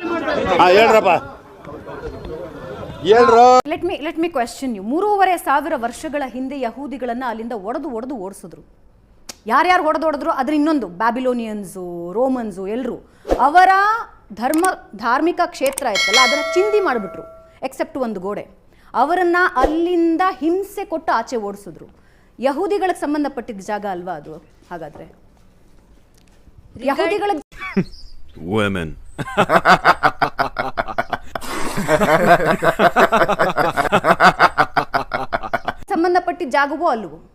ಹೇಳ್ರಪ್ಪ. ಹೇಳ್ರು. Let me let me question you ಮೂರುವರೆ ಸಾವಿರ ವರ್ಷಗಳ ಹಿಂದೆ ಯಹೂದಿಗಳನ್ನ ಅಲ್ಲಿಂದ ಒಡೆದು ಒಡೆದು ಓಡಿಸಿದ್ರು. ಯಾರ್ಯಾರು ಹೊಡೆದು ಹೊಡೆದ್ರು ಅದ್ರ ಇನ್ನೊಂದು ಬ್ಯಾಬಿಲೋನಿಯನ್ಸು ರೋಮನ್ಸು ಎಲ್ಲರೂ ಅವರ ಧರ್ಮ ಧಾರ್ಮಿಕ ಕ್ಷೇತ್ರ ಇತ್ತಲ್ಲ ಅದನ್ನ ಚಿಂದಿ ಮಾಡಿಬಿಟ್ರು ಎಕ್ಸೆಪ್ಟ್ ಒಂದು ಗೋಡೆ. ಅವರನ್ನ ಅಲ್ಲಿಂದ ಹಿಂಸೆ ಕೊಟ್ಟು ಆಚೆ ಓಡಿಸಿದ್ರು. ಯಹೂದಿಗಳಿಗೆ ಸಂಬಂಧಪಟ್ಟಿದ್ದ ಜಾಗ ಅಲ್ವಾ ಅದು? ಹಾಗಾದ್ರೆ. ಯಹೂದಿಗಳಿಗೆ Women. ಸಂಬಂಧಪಟ್ಟಿದ್ದ ಜಾಗವೋ ಅಲ್ವೋ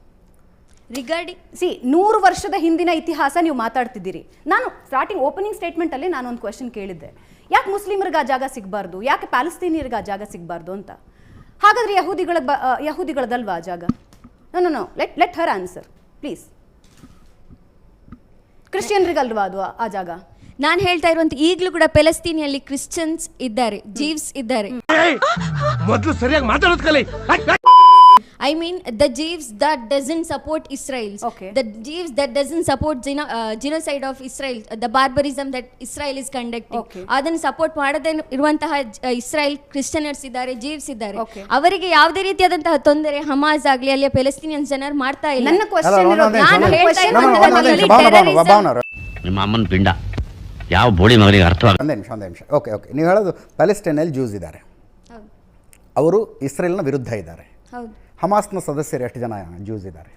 ರಿಗಾರ್ಡಿಂಗ್ ಸಿ ನೂರು ವರ್ಷದ ಹಿಂದಿನ ಇತಿಹಾಸ ನೀವು ಮಾತಾಡ್ತಿದ್ದೀರಿ. ನಾನು ಸ್ಟಾರ್ಟಿಂಗ್ ಓಪನಿಂಗ್ ಸ್ಟೇಟ್ಮೆಂಟಲ್ಲಿ ನಾನು ಒಂದು ಕ್ವೆಶನ್ ಕೇಳಿದ್ದೆ. ಯಾಕೆ ಮುಸ್ಲಿಮರಿಗೆ ಆ ಜಾಗ ಸಿಗಬಾರ್ದು? ಯಾಕೆ ಪ್ಯಾಲೆಸ್ತೀನಿಯರಿಗೆ ಆ ಜಾಗ ಸಿಗಬಾರ್ದು ಅಂತ? ಹಾಗಾದ್ರೆ ಯಹೂದಿಗಳ ಬ ಯಹೂದಿಗಳದಲ್ವಾ ಆ ಜಾಗ? No no no let let her answer please ಕ್ರಿಶ್ಚಿಯನ್ರಿಗಲ್ವಾ ಅದು ಆ- ಆ ಜಾಗ? ನಾನು ಹೇಳ್ತಾ ಇರುವಂತ ಈಗಲೂ ಕೂಡ ಪೆಲಸ್ತೀನಿಯಲ್ಲಿ ಕ್ರಿಶ್ಚಿಯನ್ಸ್ ಇದ್ದಾರೆ ಜೀವ್ಸ್ ಇದ್ದಾರೆ. ಮೊದಲು ಸರಿಯಾಗಿ ಮಾತಾಡೋದು ಕಲಿ. I mean the Jews that doesn't support Israel's Okay. The Jews that doesn't support genocide of Israel the barbarism that Israel is conducting Okay. ಅದನ್ನು ಸಪೋರ್ಟ್ ಮಾಡದೇ ಇರುವಂತಹ ಜ- ಇಸ್ರೇಲ್ ಕ್ರಿಶ್ಚಿಯನರ್ಸ್ ಇದ್ದಾರೆ ಜೀವ್ಸ್ ಇದ್ದಾರೆ. Okay. ಅವರಿಗೆ ಯಾವುದೇ ರೀತಿಯಾದಂತಹ ತೊಂದರೆ ಹಮಾಸ್ ಆಗಲಿ ಅಲ್ಲಿ ಪೆಲೆಸ್ತೀನಿಯನ್ ಜನರು ಮಾಡ್ತಾ ಇಲ್ಲ. ನನ್ನ ಕ್ವಶನ್ ನಾನು ಹೇಳ್ತಾ ಇರೋದು ಭಾವನ, ನಿಮ್ಮ ಅಮ್ಮನ ಪಿಂಡ. ಯಾವ ಬೋಡಿ ಮಗನಿಗೆ ಅರ್ಥವಾಗ ಒಂದೇ ನಿಮಿಷ ಒಂದೇ ನಿಮಿಷ. ಓಕೆ ಓಕೆ ನೀವು ಹೇಳೋದು ಪ್ಯಾಲೆಸ್ಟೈನಲ್ಲಿ ಜ್ಯೂಸ್ ಇದ್ದಾರೆ. ಹೌದು. ಅವರು ಇಸ್ರೇಲ್ನ ವಿರುದ್ಧ ಇದ್ದಾರೆ. ಹೌದು. ಹಮಾಸ್ನ ಸದಸ್ಯರು ಎಷ್ಟು ಜನ ಜ್ಯೂಸ್ ಇದ್ದಾರೆ?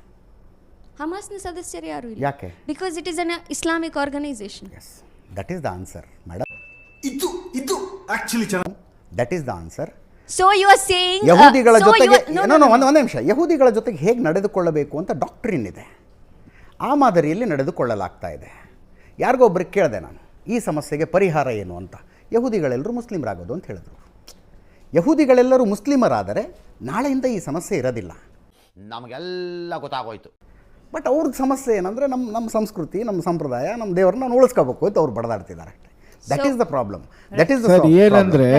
ಹಮಾಸ್ನ ಸದಸ್ಯರು ಯಾರು ಇಲ್ಲ? ಯಾಕೆ? Because it is an Islamic organisation yes that is the answer madam ಇದು ಇದು ಆಕ್ಚುಲಿ ಚೆನ್ನಾಗಿ that is the answer so you are saying ಯಹೂದಿಗಳ ಜೊತೆಗೆ ನೋ ನೋ ಒಂದು ಒಂದು ನಿಮಿಷ. ಯಹೂದಿಗಳ ಜೊತೆಗೆ ಹೇಗೆ ನಡೆದುಕೊಳ್ಳಬೇಕು ಅಂತ ಡಾಕ್ಟ್ರಿನ್ ಇದೆ. ಆ ಮಾದರಿಯಲ್ಲಿ ನಡೆದುಕೊಳ್ಳಲಾಗ್ತಾ ಇದೆ. ಯಾರಿಗೋ ಒಬ್ರಿಗೆ ಕೇಳಿದೆ ನಾನು. ಈ ಸಮಸ್ಯೆಗೆ ಪರಿಹಾರ ಏನು ಅಂತ? ಯಹೂದಿಗಳೆಲ್ಲರೂ ಮುಸ್ಲಿಮರಾಗೋದು ಅಂತ ಹೇಳಿದರು. ಯಹೂದಿಗಳೆಲ್ಲರೂ ಮುಸ್ಲಿಮರಾದರೆ ನಾಳೆಯಿಂದ ಈ ಸಮಸ್ಯೆ ಇರೋದಿಲ್ಲ. ನಮಗೆಲ್ಲ ಗೊತ್ತಾಗೋಯ್ತು. ಬಟ್ ಅವ್ರದ್ದು ಸಮಸ್ಯೆ ಏನಂದರೆ ನಮ್ಮ ನಮ್ಮ ಸಂಸ್ಕೃತಿ ನಮ್ಮ ಸಂಪ್ರದಾಯ ನಮ್ಮ ದೇವರನ್ನ ನಾವು ಉಳಿಸ್ಕೋಬೇಕು ಅಂತ ಅವ್ರು ಬಡದಾಡ್ತಿದ್ದಾರೆ ಅಷ್ಟೇ. That is the problem that is sir ಏನಂದ್ರೆ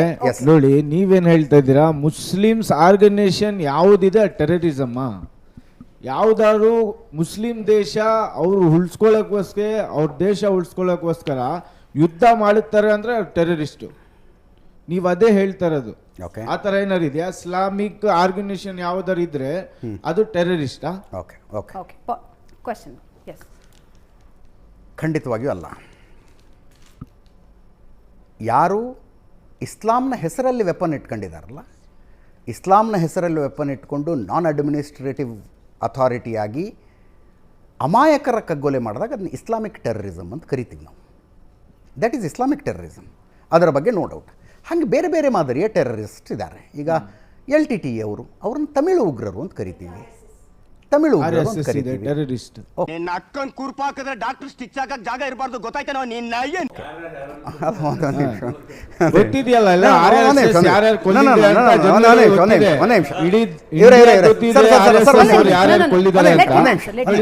ನೋಡಿ ನೀವೇನು ಹೇಳ್ತಾ ಇದ್ದೀರಾ ಮುಸ್ಲಿಮ್ಸ್ ಆರ್ಗನೈಸೇಷನ್ ಯಾವುದಿದೆ ಟೆರರಿಸಮ್ ಯಾವ್ದಾದ್ರು ಮುಸ್ಲಿಂ ದೇಶ ಅವರು ಉಳಿಸ್ಕೊಳ್ಳೋಕ್ಕೋಸ್ಕರ ಅವ್ರ ದೇಶ ಉಳಿಸ್ಕೊಳ್ಳೋಕ್ಕೋಸ್ಕರ ಯುದ್ಧ ಮಾಡುತ್ತಾರೆ ಅಂದ್ರೆ ಟೆರರಿಸ್ಟು. ನೀವು ಅದೇ ಹೇಳ್ತಾ ಇರೋದು. Okay. ಆ ಥರ ಏನಾರು ಇದೆಯಾ? ಇಸ್ಲಾಮಿಕ್ ಆರ್ಗನೈಸೇಷನ್ ಯಾವ್ದಾರು ಇದ್ರೆ ಅದು ಟೆರರಿಸ್ಟಾ? Okay okay okay question yes ಖಂಡಿತವಾಗಿಯೂ ಅಲ್ಲ. ಯಾರು ಇಸ್ಲಾಂನ ಹೆಸರಲ್ಲಿ ವೆಪನ್ ಇಟ್ಕೊಂಡಿದ್ದಾರಲ್ಲ ಇಸ್ಲಾಂನ ಹೆಸರಲ್ಲಿ ವೆಪನ್ ಇಟ್ಕೊಂಡು ನಾನ್ ಅಡ್ಮಿನಿಸ್ಟ್ರೇಟಿವ್ ಅಥಾರಿಟಿಯಾಗಿ ಅಮಾಯಕರ ಕಗ್ಗೊಲೆ ಮಾಡಿದಾಗ ಅದನ್ನ ಇಸ್ಲಾಮಿಕ್ ಟೆರರಿಸಮ್ ಅಂತ ಕರಿತೀವಿ ನಾವು. ದ್ಯಾಟ್ ಈಸ್ ಇಸ್ಲಾಮಿಕ್ ಟೆರರಿಸಮ್ ಅದರ ಬಗ್ಗೆ ನೋ ಡೌಟ್ ಹಾಗೆ ಬೇರೆ ಬೇರೆ ಮಾದರಿಯ ಟೆರರಿಸ್ಟ್ ಇದ್ದಾರೆ. ಈಗ ಎಲ್ ಟಿ ಟಿ ಅವರು ಅವ್ರನ್ನ ತಮಿಳು ಉಗ್ರರು ಅಂತ ಕರಿತೀವಿ. ತಮಿಳು ಟೆರರಿಸ್ಟ್ ನಿನ್ನ ಅಕ್ಕನ್ ಕುರ್ಪ ಹಾಕಿದ್ರೆ ಡಾಕ್ಟರ್ ಸ್ಟಿಚ್ ಹಾಕಕ್ ಜಾಗ ಇರಬಾರ್ದು ಗೊತ್ತಾಯ್ತೇನೋ ನಿನ್ನ ಏನ್. ಗೊತ್ತಿದೆಯಲ್ಲ ಎಲ್ಲ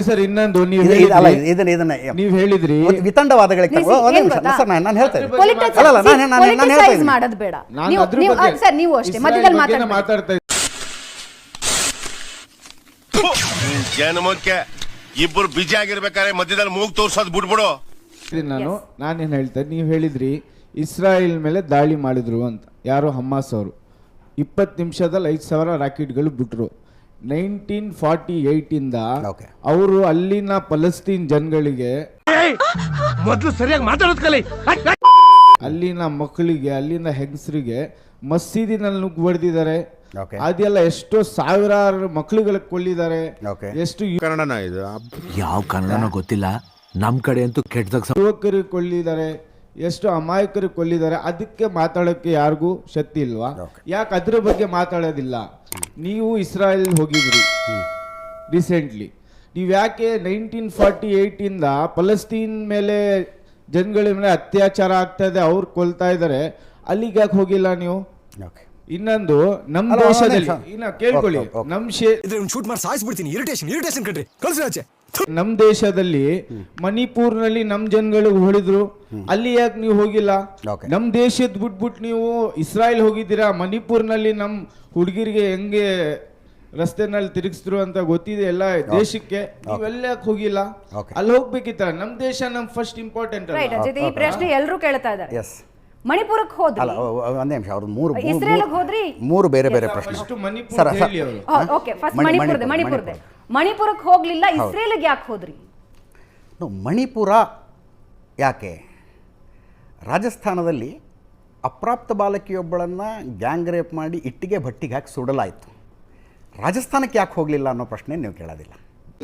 ಸರ್, ಇನ್ನೊಂದು ನೀವು ಹೇಳಿದ್ರಿ. ಇದನ್ನ ಇದನ್ನ ನೀವು ಹೇಳಿದ್ರಿ. ಒಂದು ವಿತಂಡವಾದಗಳಿಗೆ ಸರ್ ನಾನು ಹೇಳ್ತೇನೆ ಅಲ್ಲ ನಾನು ನಾನು ಅದ್ರ ನೀವು ಬಗ್ಗೆ ಅಷ್ಟೇ. ಮಧ್ಯದಲ್ಲಿ ಬಗ್ಗೆನೇ ಮಾತಾಡ್ತಾ ಜನ್ಮಕ್ಕೆ ಇಬ್ಬರು ಬಿಜಿ ಆಗಿರ್ಬೇಕಾದ್ರೆ ಮಧ್ಯದಲ್ಲಿ ಮೂಗ್ ತೋರ್ಸೋದ್ ಬಿಟ್ಬಿಡು. ನಾನು ನಾನೇನು ಹೇಳ್ತೇನೆ ನೀವು ಹೇಳಿದ್ರಿ ಇಸ್ರಾಯೇಲ್ ಮೇಲೆ ದಾಳಿ ಮಾಡಿದ್ರು ಅಂತ. ಯಾರು ಹಮ್ಮಾಸ್ ಅವರು. ಇಪ್ಪತ್ತು ನಿಮಿಷದಲ್ಲಿ ಐದು ಸಾವಿರ ರಾಕೆಟ್ಗಳು ಬಿಟ್ರು. ನೈನ್ಟೀನ್ ಫಾರ್ಟಿ ಏಯ್ಟಿಂದ Okay. ಅವರು ಅಲ್ಲಿನ ಪಲಸ್ತೀನ್ ಜನಗಳಿಗೆ ಮೊದಲು ಸರಿಯಾಗಿ ಮಾತಾಡೋದ್ ಕಲಿ. ಅಲ್ಲಿನ ಮಕ್ಕಳಿಗೆ ಅಲ್ಲಿನ ಹೆಂಗಸರಿಗೆ ಮಸೀದಿನಲ್ಲಿ ನುಗ್ಗಿ ಹೊಡೆದಿದ್ದಾರೆ. ಅದೆಲ್ಲ ಎಷ್ಟು ಸಾವಿರಾರು ಮಕ್ಕಳುಗಳಿಗೆ ಕೊಲ್ಲಿದ್ದಾರೆ. ಎಷ್ಟು ಕನ್ನಡನ ಇದು? ಯಾವ ಕನ್ನಡನೋ ಗೊತ್ತಿಲ್ಲ. ನಮ್ ಕಡೆ ಅಂತೂ ಕೆಟ್ಟದಾಗ ಯುವಕರಿಗೆ ಕೊಲ್ಲಿದ್ದಾರೆ ಎಷ್ಟು ಅಮಾಯಕರಿಗೆ ಕೊಲ್ಲಿದ್ದಾರೆ ಅದಕ್ಕೆ ಮಾತಾಡೋಕ್ಕೆ ಯಾರಿಗೂ ಶಕ್ತಿ ಇಲ್ವಾ? ಯಾಕೆ ಅದ್ರ ಬಗ್ಗೆ ಮಾತಾಡೋದಿಲ್ಲ? ನೀವು ಇಸ್ರಾಯೇಲ್ ಹೋಗಿದ್ರಿ ರೀಸೆಂಟ್ಲಿ. ನೀವು ಯಾಕೆ ನೈನ್ಟೀನ್ ಫಾರ್ಟಿ ಏಯ್ಟಿಂದ ಪಲಸ್ತೀನ್ ಮೇಲೆ ಜನಗಳ ಮೇಲೆ ಅತ್ಯಾಚಾರ ಆಗ್ತಾ ಇದೆ ಅವ್ರು ಕೊಲ್ತಾ ಇದ್ದಾರೆ ಅಲ್ಲಿಗೆ ಯಾಕೆ ಹೋಗಿಲ್ಲ ನೀವು? ಓಕೆ ಇನ್ನೊಂದು ಅಲ್ಲ, ಒಂದೇ ದೇಶದಲ್ಲಿ ನಿಮಿಷ. ಇನ್ನ ಕೇಳ್ಕೊಳ್ಳಿ. ನಮ್ ಓಕೆ. ಶೇ ಇದ್ರೆ ಶೂಟ್ ಮಾಡಿ ಸಾಯಿಸ್ಬಿಡ್ತೀನಿ ಇರಿಟೇಷನ್ ಇರಿಟೇಷನ್ ಕಣ್ರಿ. ಕಳ್ಸಿ ಆಚೆ ನಮ್ ದೇಶದಲ್ಲಿ ಮಣಿಪುರ್ನಲ್ಲಿ ನಮ್ ಜನಗಳಿಗೆ ಹೊಡೆದ್ರು ಅಲ್ಲಿ ಯಾಕೆ ನೀವು ಹೋಗಿಲ್ಲ? Okay. ನಮ್ ದೇಶದ ಬಿಟ್ಬಿಟ್ಟು ನೀವು ಇಸ್ರಾಯೇಲ್ ಹೋಗಿದ್ದೀರಾ? ಮಣಿಪುರ್ನಲ್ಲಿ ನಮ್ ಹುಡುಗಿರಿಗೆ ಹೆಂಗೆ ರಸ್ತೆನಲ್ಲಿ ತಿರುಗಿಸಿದ್ರು ಅಂತ ಗೊತ್ತಿದೆ ಎಲ್ಲ ದೇಶಕ್ಕೆ. ನೀವೆಲ್ಲ ಯಾಕೆ ಹೋಗಿಲ್ಲ? Okay. ಅಲ್ಲಿ ಹೋಗ್ಬೇಕಿತ್ತ ನಮ್ ದೇಶ ನಮ್ ಫಸ್ಟ್ ಇಂಪಾರ್ಟೆಂಟ್ ರೈಟ್ ಅಜಿತ್ ಈ ಪ್ರಶ್ನೆ ಎಲ್ಲರೂ ಕೇಳ್ತಾ ಇದ್ದಾರೆ. ಎಸ್ ಮಣಿಪುರಕ್ಕೆ ಹೋದ್ರಿ? ಅಲ್ಲ ಒಂದೇ ನಿಮಿಷ ಅವ್ರದ್ದು ಮೂರು ಮೂರು- ಇಸ್ರೇಲ್ಗೆ ಹೋದ್ರಿ? ಮೂರು ಬೇರೆ ಬೇರೆ ಪ್ರಶ್ನೆ. ಸರ್ ಓಕೆ ಫಸ್ಟ್ ಮಣಿಪುರದ ಮಣಿಪುರದೆ ಮಣಿಪುರ, ಮಣಿಪುರದೆ ಮಣಿಪುರಕ್ಕೆ ಹೋಗ್ಲಿಲ್ಲ ಇಸ್ರೇಲ್ಗೆ ಯಾಕೆ ಹೋದ್ರಿ? ನೋ, ಮಣಿಪುರ ಯಾಕೆ? ರಾಜಸ್ಥಾನದಲ್ಲಿ ಅಪ್ರಾಪ್ತ ಬಾಲಕಿಯೊಬ್ಬಳನ್ನು ಗ್ಯಾಂಗ್ ರೇಪ್ ಮಾಡಿ ಇಟ್ಟಿಗೆ ಭಟ್ಟಿಗೆ ಹಾಕಿ ಸುಡಲಾಯಿತು. ರಾಜಸ್ಥಾನಕ್ಕೆ ಯಾಕೆ ಹೋಗಲಿಲ್ಲ ಅನ್ನೋ ಪ್ರಶ್ನೆ ನೀವು ಕೇಳೋದಿಲ್ಲ.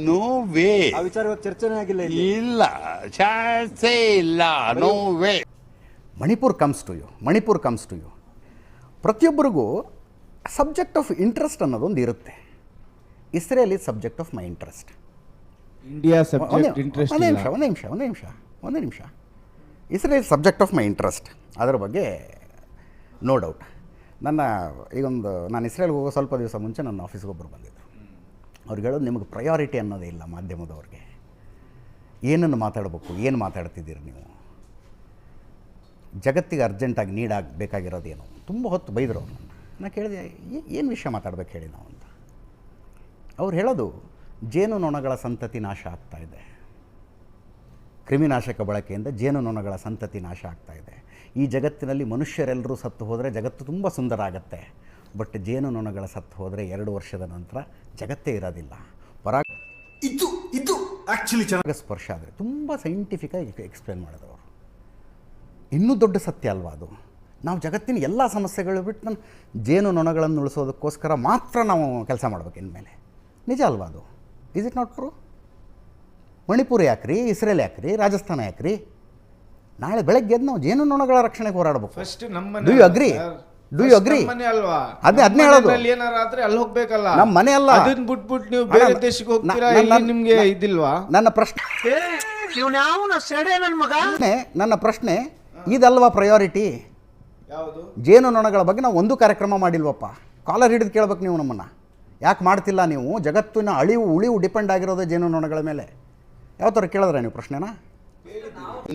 No way. ಆ ವಿಚಾರ ಇವತ್ತು ಚರ್ಚೆನೇ ಆಗಿಲ್ಲ ಇಲ್ಲ. ಚಾನ್ಸೇ ಇಲ್ಲ. No way. Manipur comes to you Manipur comes to you ಪ್ರತಿಯೊಬ್ಬರಿಗೂ ಸಬ್ಜೆಕ್ಟ್ ಆಫ್ ಇಂಟ್ರೆಸ್ಟ್ ಅನ್ನೋದೊಂದು ಇರುತ್ತೆ. Israel is subject of my interest India ಒಂದೇ ಸಬ್ಜೆಕ್ಟ್ ಇಂಟ್ರೆಸ್ಟ್ ಒಂದೇ ನಿಮಿಷ ಒಂದು ನಿಮಿಷ ಒಂದು ನಿಮಿಷ ಒಂದು ನಿಮಿಷ. Israel subject of my interest ಅದರ ಬಗ್ಗೆ ನೋ ಡೌಟ್ ನನ್ನ ಈಗೊಂದು ನಾನು ಇಸ್ರೇಲ್ಗೆ ಹೋಗೋ ಸ್ವಲ್ಪ ದಿವಸ ಮುಂಚೆ ನನ್ನ ಆಫೀಸ್ಗೆ ಒಬ್ಬರು ಬಂದಿದ್ದರು ಅವ್ರಿಗೆ ಹೇಳೋದು ನಿಮಗೆ ಪ್ರಯಾರಿಟಿ ಅನ್ನೋದೇ ಇಲ್ಲ ಮಾಧ್ಯಮದವ್ರಿಗೆ. ಏನನ್ನು ಮಾತಾಡಬೇಕು ಏನು ಮಾತಾಡ್ತಿದ್ದೀರಿ ನೀವು? ಜಗತ್ತಿಗೆ ಅರ್ಜೆಂಟಾಗಿ ನೀಡಾಗಬೇಕಾಗಿರೋದೇನು. ತುಂಬ ಹೊತ್ತು ಬೈದರು ಅವ್ರನ್ನ ನಾನು ಕೇಳಿದೆ ಏನು ವಿಷಯ ಮಾತಾಡ್ಬೇಕು ಹೇಳಿ ನಾವು ಅಂತ? ಅವ್ರು ಹೇಳೋದು ಜೇನು ನೊಣಗಳ ಸಂತತಿ ನಾಶ ಆಗ್ತಾ ಇದೆ. ಕ್ರಿಮಿನಾಶಕ ಬಳಕೆಯಿಂದ ಜೇನು ನೊಣಗಳ ಸಂತತಿ ನಾಶ ಆಗ್ತಾ ಇದೆ. ಈ ಜಗತ್ತಿನಲ್ಲಿ ಮನುಷ್ಯರೆಲ್ಲರೂ ಸತ್ತು ಹೋದರೆ ಜಗತ್ತು ತುಂಬ ಸುಂದರ ಆಗತ್ತೆ. ಬಟ್ ಜೇನು ನೊಣಗಳ ಸತ್ತು ಹೋದರೆ ಎರಡು ವರ್ಷದ ನಂತರ ಜಗತ್ತೇ ಇರೋದಿಲ್ಲ. ಪರಾಗ ಇದು ಇದು ಆ್ಯಕ್ಚುಲಿ ಚೆನ್ನಾಗಿ ಸ್ಪರ್ಶ ಆದರೆ ತುಂಬ ಸೈಂಟಿಫಿಕಾಗಿ ಎಕ್ಸ್ಪ್ಲೇನ್ ಮಾಡಿದವರು ಇನ್ನೂ ದೊಡ್ಡ ಸತ್ಯ ಅಲ್ವಾ ಅದು? ನಾವು ಜಗತ್ತಿನ ಎಲ್ಲ ಸಮಸ್ಯೆಗಳು ಬಿಟ್ಟು ನಾನು ಜೇನು ನೊಣಗಳನ್ನು ಉಳಿಸೋದಕ್ಕೋಸ್ಕರ ಮಾತ್ರ ನಾವು ಕೆಲಸ ಮಾಡ್ಬೇಕು ಇನ್ಮೇಲೆ. ನಿಜ ಅಲ್ವಾ ಅದು? Is it not true Manipur ಯಾಕ್ರಿ? ಇಸ್ರೇಲ್ ಯಾಕ್ರಿ? ರಾಜಸ್ಥಾನ ಯಾಕ್ರಿ? ನಾಳೆ ಬೆಳಗ್ಗೆ ಎದ್ದು ನಾವು ಜೇನು ನೊಣಗಳ ರಕ್ಷಣೆಗೆ ಹೋರಾಡಬೇಕು. ಫಸ್ಟ್ ನಮ್ಮ do you agree do you agree? ಮನೆ ಅಲ್ವಾ? ಅದೇ- ಅದನ್ನೇ ಹೇಳೋದು. ಏನಾರ ಆದ್ರೆ ಅಲ್ಲಿ ಹೋಗ್ಬೇಕಲ್ಲ. ನಮ್ಮ ಮನೆ ಅಲ್ಲ. ಅದನ್ನ ಬಿಟ್ಬಿಟ್ಟು ನೀವು ಬೇರೆ ದೇಶಕ್ಕೆ ಹೋಗ್ತೀರಾ? ಇಲ್ಲಿ ನನ್ನ- ನಿಮ್ಗೆ ಇದಿಲ್ವಾ? ನನ್ನ ಪ್ರಶ್ನೆ ಪ್ರಶ್ನೆ ನನ್ನ ಪ್ರಶ್ನೆ ಇದಲ್ವಾ ಪ್ರಯಾರಿಟಿ ಯಾವುದು? ಜೇನು ನೊಣಗಳ ಬಗ್ಗೆ ನಾವು ಒಂದು ಕಾರ್ಯಕ್ರಮ ಮಾಡಿಲ್ವಪ್ಪ. ಕಾಲರ್ ಹಿಡಿದು ಕೇಳ್ಬೇಕು ನೀವು ನಮ್ಮನ್ನು. ಯಾಕೆ ಮಾಡ್ತಿಲ್ಲ ನೀವು? ಜಗತ್ತಿನ ಅಳಿವು ಉಳಿವು ಡಿಪೆಂಡ್ ಆಗಿರೋದೇ ಜೇನು ನೊಣಗಳ ಮೇಲೆ. ಯಾವ ಥರ ಕೇಳಿದ್ರೆ ನೀವು ಪ್ರಶ್ನೆನಾ?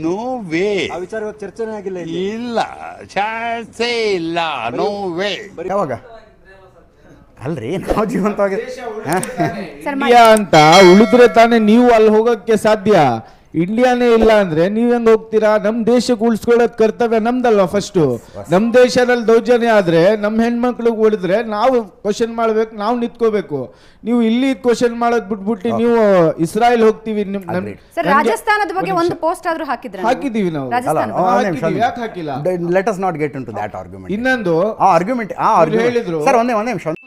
ನೋ ವೇ ಆ ವಿಚಾರ ಇವತ್ತು ಚರ್ಚೆನೇ ಆಗಿಲ್ಲ ಇಲ್ಲ. ಚಾನ್ಸೇ ಇಲ್ಲ. ನೋ ವೇ ಯಾವಾಗ? ಅಲ್ರಿ ನಾವು ಜೀವಂತವಾಗಿ ಅಂತ ಉಳಿದ್ರೆ ತಾನೇ ನೀವು ಅಲ್ಲಿ ಹೋಗಕ್ಕೆ ಸಾಧ್ಯ. ಇಂಡಿಯಾನೇ ಇಲ್ಲ ಅಂದ್ರೆ ಹೆಂಗ್ ಹೋಗ್ತೀರಾ? ನಮ್ ದೇಶಕ್ಕೆ ಉಳಿಸ್ಕೊಳ್ಳೋದ್ ಕರ್ತವ್ಯ ನಮ್ದಲ್ವಾ ಫಸ್ಟ್ ನಮ್ ದೇಶದಲ್ಲಿ ದೌರ್ಜನ್ಯ ಆದ್ರೆ ನಮ್ ಹೆಣ್ಮಕ್ಳಿಗೆ ಹೊಡೆದ್ರೆ ನಾವು ಕ್ವಶನ್ ಮಾಡ್ಬೇಕು ನಾವು ನಿಂತ್ಕೋಬೇಕು. ನೀವು ಇಲ್ಲಿ ಕ್ವಶನ್ ಮಾಡೋದ್ ಬಿಟ್ಬಿಟ್ಟು ನೀವು ಇಸ್ರಾಯಲ್ ಹೋಗ್ತೀವಿ ನಿಮ್- ನಮ್- ಸರ್ ರಾಜಸ್ಥಾನದ ಬಗ್ಗೆ ಒಂದ್ ಪೋಸ್ಟ್ ಆದ್ರೂ ಹಾಕಿದ್ರ ಹಾಕಿದೀವಿ ನಾವು. ಯಾಕೆ ಹಾಕಿಲ್ಲ? Let us not get into that argument ಇನ್ನೊಂದು ಆ ಆರ್ಗ್ಯುಮೆಂಟ್ ಆ ಆರ್ಗ್ಯುಮೆಂಟ್ ಹೇಳಿದ್ರು. ಸರ್ ಒಂದೇ ಒಂದೇ ನಿಮಿಷ ಒಂದ್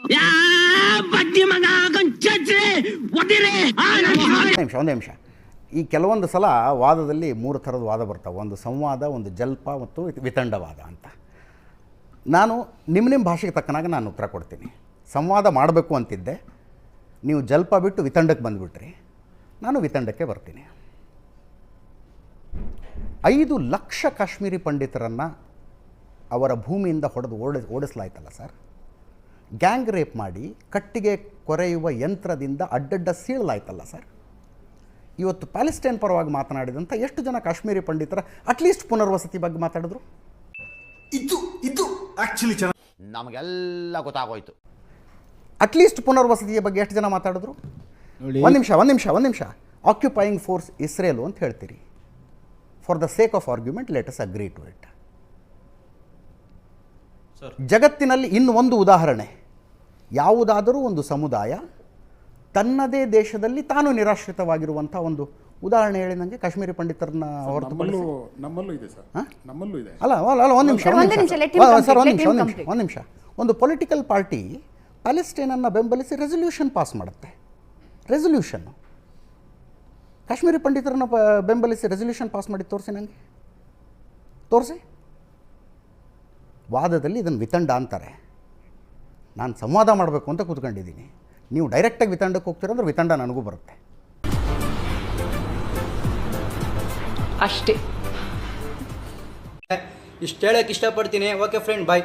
ನಿಮಿಷ ಒಂದೇ ನಿಮಿಷ. ಈ ಕೆಲವೊಂದು ಸಲ ವಾದದಲ್ಲಿ ಮೂರು ಥರದ ವಾದ ಬರ್ತಾವೆ. ಒಂದು ಸಂವಾದ, ಒಂದು ಜಲ್ಪ ಮತ್ತು ವಿತ- ವಿತಂಡವಾದ ಅಂತ. ನಾನು ನಿಮ್ಮ ನಿಮ್ಮ ಭಾಷೆಗೆ ತಕ್ಕನಾಗ ನಾನು ಉತ್ತರ ಕೊಡ್ತೀನಿ. ಸಂವಾದ ಮಾಡಬೇಕು ಅಂತಿದ್ದೆ. ನೀವು ಜಲ್ಪ ಬಿಟ್ಟು ವಿತಂಡಕ್ಕೆ ಬಂದುಬಿಟ್ರಿ. ನಾನು ವಿತಂಡಕ್ಕೆ ಬರ್ತೀನಿ. ಐದು ಲಕ್ಷ ಕಾಶ್ಮೀರಿ ಪಂಡಿತರನ್ನು ಅವರ ಭೂಮಿಯಿಂದ ಹೊಡೆದು ಓಡಿಸ್ ಓಡಿಸ್ಲಾಯ್ತಲ್ಲ ಸರ್? ಗ್ಯಾಂಗ್ ರೇಪ್ ಮಾಡಿ ಕಟ್ಟಿಗೆ ಕೊರೆಯುವ ಯಂತ್ರದಿಂದ ಅಡ್ಡಡ್ಡ ಸೀಳಲಾಯ್ತಲ್ಲ ಸರ್? ಇವತ್ತು ಪ್ಯಾಲೆಸ್ಟೈನ್ ಪರವಾಗಿ ಮಾತನಾಡಿದಂಥ ಎಷ್ಟು ಜನ ಕಾಶ್ಮೀರಿ ಪಂಡಿತರ ಅಟ್ಲೀಸ್ಟ್ ಪುನರ್ವಸತಿ ಬಗ್ಗೆ ಮಾತಾಡಿದ್ರು? ಇದು ಇದು ಆಕ್ಚುಲಿ ನಮಗೆಲ್ಲ ಗೊತ್ತಾಗೋಯ್ತು. ಅಟ್ಲೀಸ್ಟ್ ಪುನರ್ವಸತಿಯ ಬಗ್ಗೆ ಎಷ್ಟು ಜನ ಮಾತಾಡಿದ್ರು? ನೋಡಿ. ಒಂದು ನಿಮಿಷ ಒಂದು ನಿಮಿಷ ಒಂದು ನಿಮಿಷ. ಆಕ್ಯುಪೈಯಿಂಗ್ ಫೋರ್ಸ್ ಇಸ್ರೇಲು ಅಂತ ಹೇಳ್ತೀರಿ. For the sake of argument let's agree to it ಜಗತ್ತಿನಲ್ಲಿ ಇನ್ನೊಂದು ಉದಾಹರಣೆ. ಯಾವುದಾದರೂ ಒಂದು ಸಮುದಾಯ ತನ್ನದೇ ದೇಶದಲ್ಲಿ ತಾನು ನಿರಾಶ್ರಿತವಾಗಿರುವಂಥ ಒಂದು ಉದಾಹರಣೆ ಹೇಳಿ ನನಗೆ ಕಾಶ್ಮೀರಿ ಪಂಡಿತರನ್ನ ಹೊರತುಪಡಿಸಿ. ನಮ್ಮಲ್ಲೂ ಇದೆ ಸರ್. ಹಾ? ನಮ್ಮಲ್ಲೂ ಇದೆ. ಅಲ್ಲ ಒಂದು ನಿಮಿಷ ಸರ್, ನಿಮಿಷ ನಿಮಿಷ ಒಂದು ನಿಮಿಷ. ಒಂದು ಪೊಲಿಟಿಕಲ್ ಪಾರ್ಟಿ ಪ್ಯಾಲೆಸ್ಟೈನನ್ನು ಬೆಂಬಲಿಸಿ ರೆಸೊಲ್ಯೂಷನ್ ಪಾಸ್ ಮಾಡುತ್ತೆ. ರೆಸೊಲ್ಯೂಷನ್ ಕಾಶ್ಮೀರಿ ಪಂಡಿತರನ್ನ ಬೆಂಬಲಿಸಿ ರೆಸೊಲ್ಯೂಷನ್ ಪಾಸ್ ಮಾಡಿ ತೋರಿಸಿ ನನಗೆ ತೋರಿಸಿ. ವಾದದಲ್ಲಿ ಇದನ್ನು ವಿತಂಡ ಅಂತಾರೆ. ನಾನು ಸಂವಾದ ಮಾಡಬೇಕು ಅಂತ ಕೂತ್ಕೊಂಡಿದ್ದೀನಿ. ನೀವು ಡೈರೆಕ್ಟಾಗಿ ವಿತಂಡಕ್ಕೆ ಹೋಗ್ತೀರ ಅಂದ್ರೆ ವಿತಂಡ ನನಗೂ ಬರುತ್ತೆ. ಅಷ್ಟೇ. ಇಷ್ಟು ಹೇಳಕ್ಕೆ ಇಷ್ಟಪಡ್ತೀನಿ. Okay friend bye